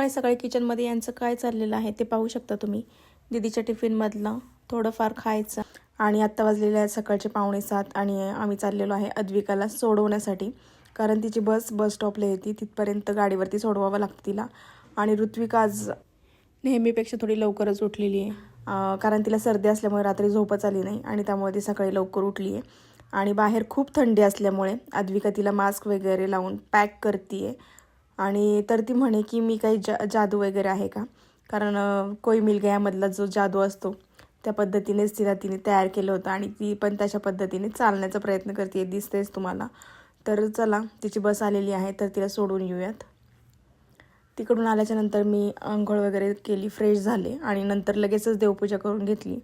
सकाळी सकाळी किचनमध्ये यांचं काय चाललेलं आहे ते पाहू शकता तुम्ही. दिदीच्या टिफिनमधलं थोडंफार खायचं आणि आत्ता वाजलेले आहेत सकाळचे पावणे सात आणि आम्ही चाललेलो आहे अद्विकाला सोडवण्यासाठी. कारण तिची बस बस स्टॉपला येते. तिथपर्यंत गाडीवरती सोडवावं लागतं तिला. आणि ऋत्विका आज नेहमीपेक्षा थोडी लवकरच उठलेली आहे. कारण तिला सर्दी असल्यामुळे रात्री झोपच आली नाही आणि त्यामुळे ती सकाळी लवकर उठली आहे. आणि बाहेर खूप थंडी असल्यामुळे अद्विका तिला मास्क वगैरे लावून पॅक करते आहे आणि तर ती म्हणे की मी काही जा जादू वगैरे आहे का? कारण कोई मिल गयामधला जो जादू असतो त्या पद्धतीनेच तिला तिने तयार केलं होतं आणि ती पण तशा पद्धतीने चालण्याचा प्रयत्न करते दिसतेच तुम्हाला. तर चला तिची बस आलेली आहे तर तिला सोडून येऊयात. तिकडून आल्याच्यानंतर मी आंघोळ वगैरे केली फ्रेश झाले आणि नंतर लगेचच देवपूजा करून घेतली.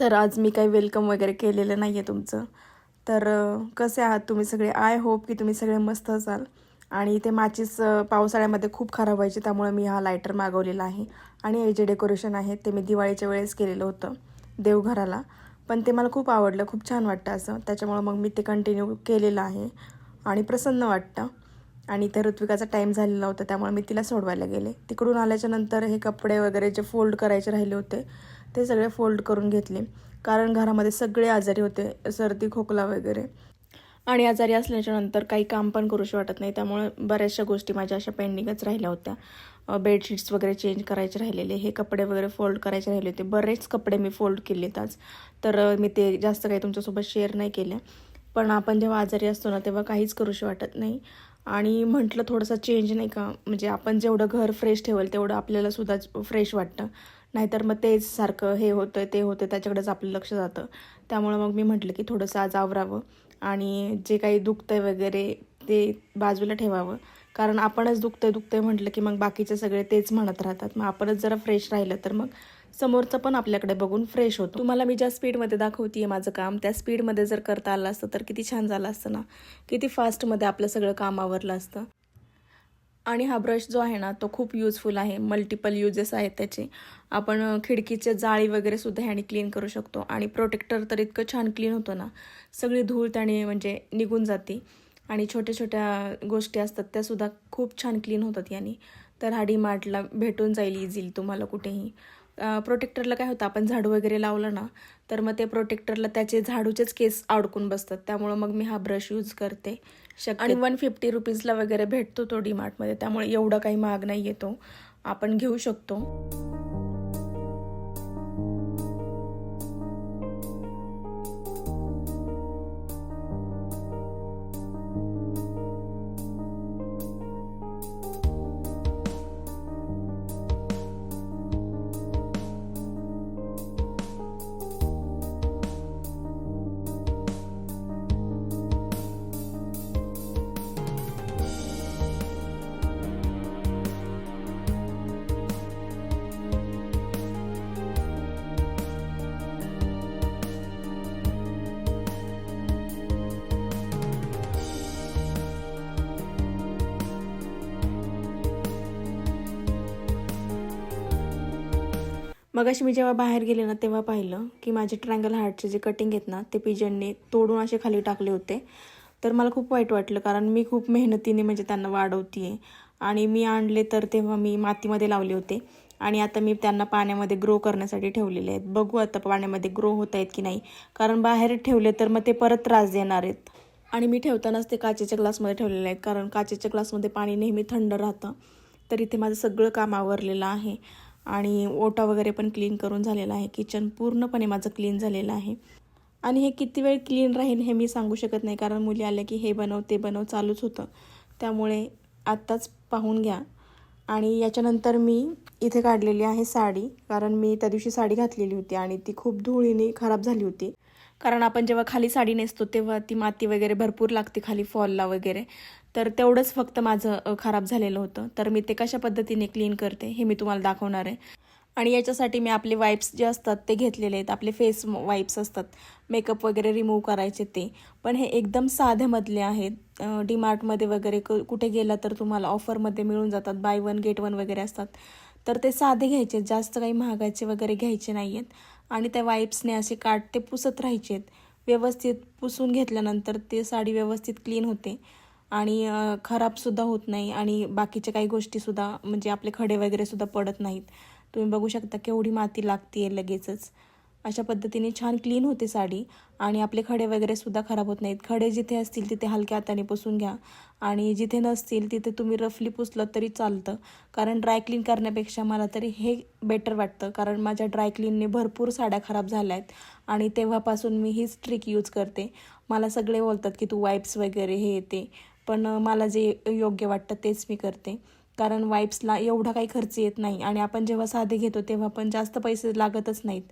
तर आज मी काही वेलकम वगैरे केलेलं नाही आहे तुमचं. तर कसे आहात तुम्ही सगळे? आय होप की तुम्ही सगळे मस्त असाल. आणि ते माचीस पावसाळ्यामध्ये खूप खराब व्हायची त्यामुळे मी हा लायटर मागवलेला आहे. आणि हे जे डेकोरेशन आहे ते मी दिवाळीच्या वेळेस केलेलं होतं देवघराला. पण ते मला खूप आवडलं खूप छान वाटतं असं. त्याच्यामुळं मग मी ते कंटिन्यू केलेलं आहे आणि प्रसन्न वाटतं. आणि त्या ऋत्विकाचा टाईम झालेला होता त्यामुळे मी तिला सोडवायला गेले. तिकडून आल्याच्यानंतर हे कपडे वगैरे जे फोल्ड करायचे राहिले होते ते सगळे फोल्ड करून घेतले. कारण घरामध्ये सगळे आजारी होते सर्दी खोकला वगैरे. आणि आजारी असल्याच्या नंतर काही काम पण करूशी वाटत नाही. त्यामुळे बऱ्याचशा गोष्टी माझ्या अशा पेंडिंगच राहिल्या होत्या. बेडशीट्स वगैरे चेंज करायचे राहिलेले. हे कपडे वगैरे फोल्ड करायचे राहिले होते. बरेच कपडे मी फोल्ड केलेत आज. तर मी ते जास्त काही तुमच्यासोबत शेअर नाही केले. पण आपण जेव्हा आजारी असतो ना तेव्हा काहीच करूशी वाटत नाही. आणि म्हटलं थोडंसं चेंज नाही का? म्हणजे आपण जेवढं घर फ्रेश ठेवलं तेवढं आपल्याला सुद्धा फ्रेश वाटतं. नाहीतर मग तेच सारखं हे होतं ते होतं त्याच्याकडेच आपलं लक्ष जातं. त्यामुळं मग मी म्हटलं की थोडंसं आज आवरावं. आणि जे काही दुखतंय वगैरे ते बाजूला ठेवावं. कारण आपणच दुखतंय दुखतंय म्हटलं की मग बाकीचे सगळे तेच म्हणत राहतात. मग आपणच जरा फ्रेश राहिलं तर मग समोरचं पण आपल्याकडे बघून फ्रेश होतो. तुम्हाला मी ज्या स्पीडमध्ये दाखवते माझं काम त्या स्पीडमध्ये जर करता आलं असतं तर किती छान झालं असतं ना. किती फास्टमध्ये आपलं सगळं काम आवरलं असतं. आणि हा ब्रश जो आहे ना तो खूप यूजफुल आहे. मल्टिपल युजेस आहेत त्याचे. आपण खिडकीचे जाळी वगैरे सुद्धा ह्याने क्लीन करू शकतो. आणि प्रोटेक्टर तर इतकं छान क्लीन होतं ना सगळी धूळ त्याने म्हणजे निघून जाते. आणि छोट्या छोट्या गोष्टी असतात त्यासुद्धा खूप छान क्लीन होतात याने तर हा डीमार्टला भेटून जाईल इझिली तुम्हाला कुठेही. प्रोटेक्टरला काय होतं आपण झाडू वगैरे लावलं ना तर मग ते प्रोटेक्टरला त्याचे झाडूचेच केस अडकून बसतात. त्यामुळं मग मी हा ब्रश यूज करते. शक्य आणि वन फिफ्टी रुपीजला वगैरे भेटतो तो डी मार्टमध्ये त्यामुळे एवढा काही महाग नाही येतो आपण घेऊ शकतो. मग अशी मी जेव्हा बाहेर गेले ना तेव्हा पाहिलं की माझे ट्रँगल हार्टचे जे कटिंग आहेत ना ते पिजनने तोडून असे खाली टाकले होते. तर मला खूप वाईट वाटलं कारण मी खूप मेहनतीने म्हणजे त्यांना वाढवते आहे आणि मी आणले तर तेव्हा मी मातीमध्ये लावले होते. आणि आता मी त्यांना पाण्यामध्ये ग्रो करण्यासाठी ठेवलेले आहेत. बघू आता पाण्यामध्ये ग्रो होत आहेत की नाही. कारण बाहेर ठेवले तर मग ते परत त्रास देणार आहेत. आणि मी ठेवतानाच ते काचेच्या ग्लासमध्ये ठेवलेले आहेत. कारण काचेच्या ग्लासमध्ये पाणी नेहमी थंड राहतं. तर इथे माझं सगळं काम आवरलेलं आहे. आणि ओटा वगैरे पण क्लीन करून झालेला आहे. किचन पूर्णपणे माझं क्लीन झालेलं आहे. आणि हे किती वेळ क्लीन राहील हे मी सांगू शकत नाही कारण मुली आल्या की हे बनव ते बनव चालूच होतं. त्यामुळे आत्ताच पाहून घ्या. आणि याच्यानंतर मी इथे काढलेली आहे साडी कारण मी त्या दिवशी साडी घातलेली होती आणि ती खूप धुळीने खराब झाली होती. कारण आपण जेव्हा खाली साडी नेसतो तेव्हा ती माती वगैरे भरपूर लागते खाली फॉलला वगैरे. तर तेवढंच फक्त माझं खराब झालेलं होतं. तर मी ते कशा पद्धतीने क्लीन करते हे मी तुम्हाला दाखवणार आहे. आणि याच्यासाठी मी आपले वाईप्स जे असतात ते घेतलेले आहेत. आपले फेस वाईप्स असतात. मेकअप वगैरे रिमूव्ह करायचे ते. पण हे एकदम साध्यामधले आहेत. डी मार्टमध्ये वगैरे क कुठे गेला तर तुम्हाला ऑफरमध्ये मिळून जातात. बाय वन गेट वन वगैरे असतात. तर ते साधे घ्यायचे जास्त काही महागाचे वगैरे घ्यायचे नाही आहेत आणि त्या वाईप्सने असे काट ते पुसत राहायचे आहेत व्यवस्थित पुसून घेतल्यानंतर ते साडी व्यवस्थित क्लीन होते. आणि खराबसुद्धा होत नाही आणि बाकीच्या काही गोष्टीसुद्धा म्हणजे आपले खडे वगैरेसुद्धा पडत नाहीत. तुम्ही बघू शकता केवढी माती लागते आहे लगेचच. अशा पद्धतीने छान क्लीन होते साडी. आणि आपले खडे वगैरे सुद्धा खराब होत नाहीत. खडे जिथे असतील तिथे हलक्या हाताने पुसून घ्या. आणि जिथे नसतील तिथे तुम्ही रफली पुसलं तरी चालतं. कारण ड्राय क्लीन करण्यापेक्षा मला तरी हे बेटर वाटतं. कारण माझ्या ड्राय क्लीनने भरपूर साड्या खराब झाल्या आहेत आणि तेव्हापासून मी हीच ट्रिक यूज करते. मला सगळे बोलतात की तू वाईप्स वगैरे हे येते पण मला जे योग्य वाटतं तेच मी करते. कारण वाईप्सला एवढा काही खर्च येत नाही. आणि आपण जेव्हा साधे घेतो तेव्हा पण जास्त पैसे लागतच नाहीत.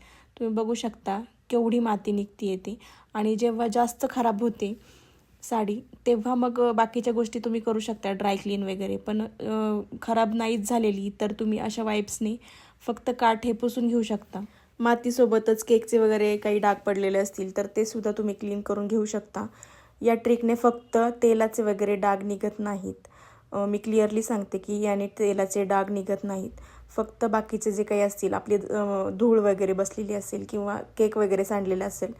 तुम्ही बघू शकता केवढी माती निघती येते आणि जेव्हा जास्त खराब होते साडी तेव्हा मग बाकीच्या गोष्टी तुम्ही करू शकता ड्राय क्लीन वगैरे. पण खराब नाहीच झालेली तर तुम्ही अशा वाईप्सने फक्त काठ हे पुसून घेऊ शकता. मातीसोबतच केकचे वगैरे काही डाग पडलेले असतील तर ते सुद्धा तुम्ही क्लीन करून घेऊ शकता. या ट्रिकने फक्त तेलाचे वगैरे डाग निघत नाहीत. मी क्लिअरली सांगते की याने तेलाचे डाग निघत नाहीत. फक्त बाकीचे जे काही असतील आपली धूळ वगैरे बसलेली असेल किंवा केक वगैरे सांडलेला असेल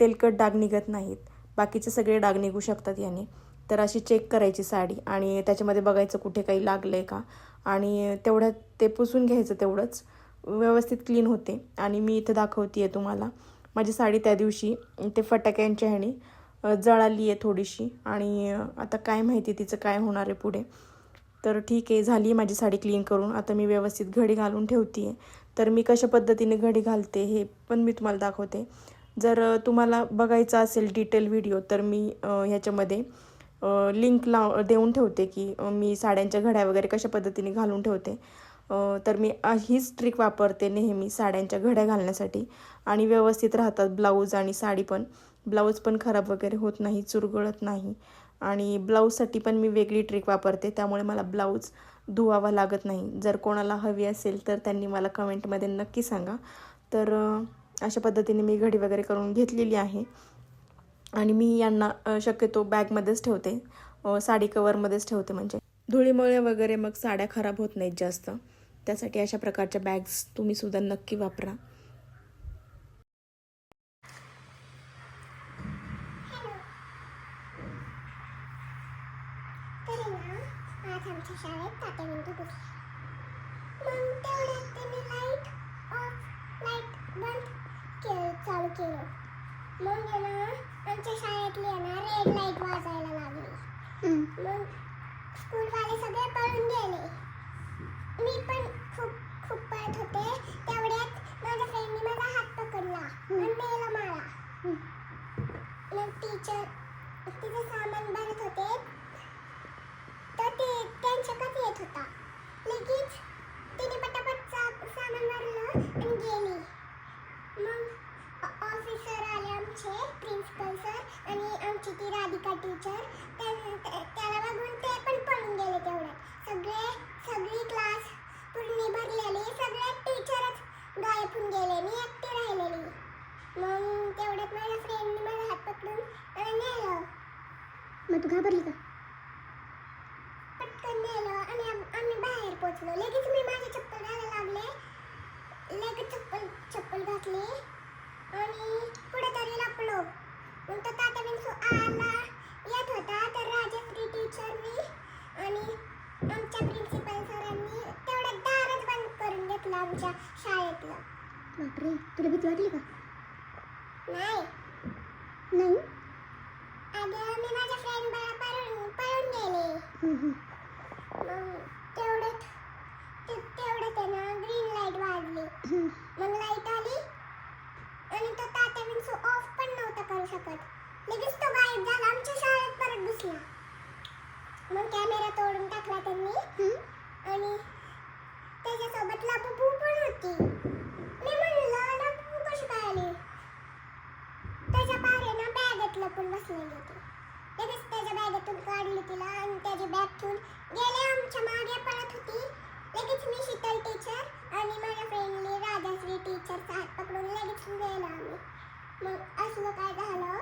तेलकट डाग निघत नाहीत. बाकीचे सगळे डाग निघू शकतात याने. तर अशी चेक करायची साडी आणि त्याच्यामध्ये बघायचं कुठे काही लागलं आहे का. आणि तेवढ्यात ते पुसून घ्यायचं तेवढंच. व्यवस्थित क्लीन होते. आणि मी इथं दाखवते आहे तुम्हाला. माझी साडी त्या दिवशी ते फटाक्यांच्या ह्याने जळाली आहे थोडीशी. आणि आता काय माहिती तिचं काय होणार आहे पुढे. तर ठीक आहे झाली माझी साडी क्लीन करून. आता मी व्यवस्थित घडी घालून ठेवते आहे तर मी कशा पद्धतीने घडी घालते हे पण मी तुम्हाला दाखवते. जर तुम्हाला बघायचं असेल डिटेल व्हिडिओ तर मी ह्याच्यामध्ये लिंक लाव देऊन ठेवते की मी साड्यांच्या घड्या वगैरे कशा पद्धतीने घालून ठेवते. तर मी हीच ट्रिक वापरते नेहमी साड्यांच्या घड्या घालण्यासाठी. आणि व्यवस्थित राहतात ब्लाऊज आणि साडी पण. ब्लाऊज पण खराब वगैरे होत नाही चुरगळत नाही. आणि ब्लाऊजसाठी पण मी वेगळी ट्रिक वापरते त्यामुळे मला ब्लाऊज धुवावा लागत नाही. जर कोणाला हवी असेल तर त्यांनी मला कमेंटमध्ये नक्की सांगा. तर अशा पद्धतीने मी घडी वगैरे करून घेतलेली आहे. आणि मी यांना शक्यतो बॅगमध्येच ठेवते. साडी कवरमध्येच ठेवते म्हणजे. धुळीमुळे वगैरे मग साड्या खराब होत नाहीत जास्त. त्यासाठी अशा प्रकारच्या बॅग्स तुम्ही सुद्धा नक्की वापरा तरी ना आज आमच्या शाळेत तात्या म्हणतो होती. मग तेवढ्यात त्यांनी लाइट ऑफ लाइट बंद केलं चालू केलं. मग आहे ना आमच्या शाळेतली आहे ना रेड लाइट वाजायला लागली. मग स्कूलवाले सगळे पळून गेले. मी पण खूप खूप पळत होते. तेवढ्यात माझ्या फ्रेंडनी माझा हात पकडला आणि मला मग टीचर तिचं सामान भरत होते. ते त्यांच्याकडे येत होता. लगेच तिने पटापट सामान भरलं आणि गेली. मग ऑफिसर आले आमचे प्रिन्सिपल सर आणि आमची ती राधिका टीचर त्याला बघून ते पण पळून गेले तेवढ्यात. सगळे सगळी क्लास पूर्ण भरलेली सगळे टीचरच गायब होऊन गेले मी एकटी राहिलेली. मग तेवढ्यात माझ्या फ्रेंडने माझा हात पकडून नेलं. मग तू घाबरली का? नेलं आणि आम- आम्ही बाहेर पोचलो लगेच मी माझे चप्पल घालायला लागले. लगेच चप्पल चप्पल घातली. आणि पुढे तरी लपलो. मग तो तात्या बिनसू आला. येत होता. तर राजश्री टीचरनी आणि आमच्या प्रिन्सिपल सरांनी तेवढ्या दारच बंद करून घेतलं आमच्या शाळेतलं. बापरे तुला भीती वाटली का? नाही. नाही? अगं मी माझ्या फ्रेंड पळून पळून गेले हम्म, हम्म. मग तेवढ्यात ते- तेवढ्यात आहे ना ग्रीन लाइट वाजली हम्म. मग लाइट आली आणि तो तात्या विंचू ऑफ पण नव्हता करू शकत लगेच तो गायब झाला आमच्या शाळेत परत घुसला मग कॅमेरा तोडून टाकला त्यांनी हम्म. आणि त्याच्यासोबत लाबू पण होती मी म्हणलं लाबू कशी काय आली त्याच्या पारे ना आपण लपून बसलेली होती. लगेच त्याच्या बॅगेतून काढली तिला आणि त्याची बॅग ठेवून गेले आमच्या मागे पळत होती. लगेच मी शीतल टीचर आणि माझ्या फ्रेंडली राजाश्री टीचरचा हात पकडून लगेच गेलो आम्ही. मग असलं काय झालं?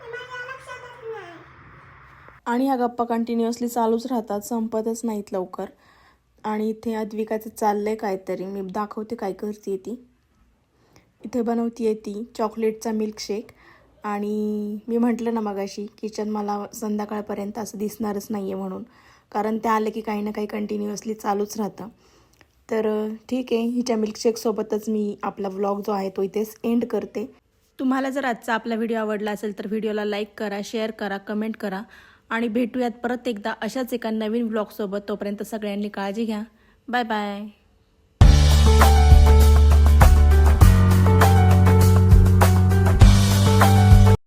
हे माझ्या लक्षातच नाही. आणि ह्या गप्पा कंटिन्युअसली चालूच राहतात संपतच नाहीत लवकर. आणि इथे अद्विकाचं चाललंय काहीतरी. मी दाखवते काय करते ती. इथे बनवते ती चॉकलेटचा मिल्कशेक आणि मी म्हटलं ना मगाशी किचन मला संध्याकाळपर्यंत असं दिसणारच नाही आहे म्हणून. कारण ते आलं की काही ना काही कंटिन्युअसली चालूच राहतं. तर ठीक आहे हिच्या मिल्कशेकसोबतच मी आपला व्लॉग जो आहे तो इथेच एंड करते. तुम्हाला जर आजचा आपला व्हिडिओ आवडला असेल तर व्हिडिओला लाईक करा शेअर करा कमेंट करा आणि भेटूयात परत एकदा अशाच एका नवीन व्लॉगसोबत तोपर्यंत सगळ्यांनी काळजी घ्या. Bye bye